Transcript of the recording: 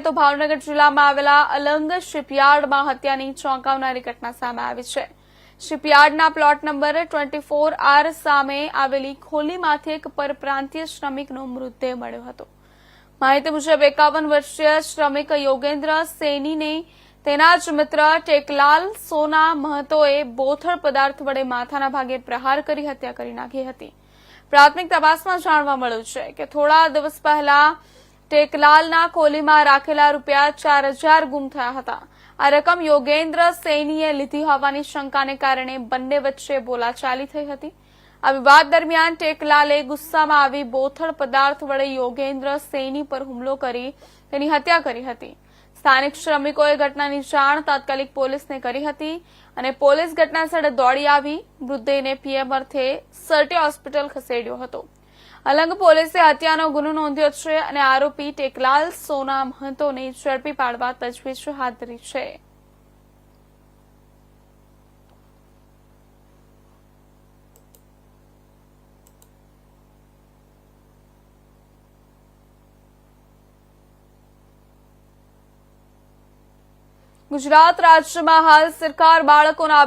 તો ભાવનગર જિલ્લામાં આવેલા અલંગ શિપયાર્ડમાં હત્યાની ચોંકાવનારી ઘટના સામે આવી છે. શિપયાર્ડના પ્લોટ નંબર ટ્વેન્ટી આર સામે આવેલી ખોલીમાંથી એક પરપ્રાંતીય શ્રમિકનો મૃતદેહ મળ્યો હતો. માહિતી મુજબ એકાવન વર્ષીય શ્રમિક યોગેન્દ્ર સેનીને તેના જ મિત્ર ટેકલાલ સોના મહતોએ બોથળ પદાર્થ વડે માથાના ભાગે પ્રહાર કરી હત્યા કરી નાખી હતી. પ્રાથમિક તપાસમાં જાણવા મળ્યું છે કે થોડા દિવસ પહેલા ટેકલાલના કોલીમાં રાખેલા રૂપિયા ચાર હજાર ગુમ થયા હતા. આ રકમ યોગેન્દ્ર સૈનીએ લીધી હોવાની શંકાને કારણે બંને વચ્ચે બોલાચાલી થઈ હતી. આ વિવાદ દરમિયાન ટેકલાલે ગુસ્સામાં આવી બોથળ પદાર્થ વડે યોગેન્દ્ર સૈની પર હુમલો કરી તેની હત્યા કરી હતી. સ્થાનિક શ્રમિકોએ ઘટનાની જાણ તાત્કાલિક પોલીસને કરી હતી અને પોલીસ ઘટનાસ્થળે દોડી આવી. મૃતદેહને પીએમ અર્થે સર્ટી હોસ્પિટલ ખસેડ્યો હતો. અલંગ પોલીસે હત્યાનો ગુનો નોંધ્યો છે અને આરોપી ટેકલાલ સોના મહંતોને ઝડપી પાડવા તજવીજ હાથ ધરી છે. ગુજરાત રાજ્યમાં હાલ સરકાર બાળકોના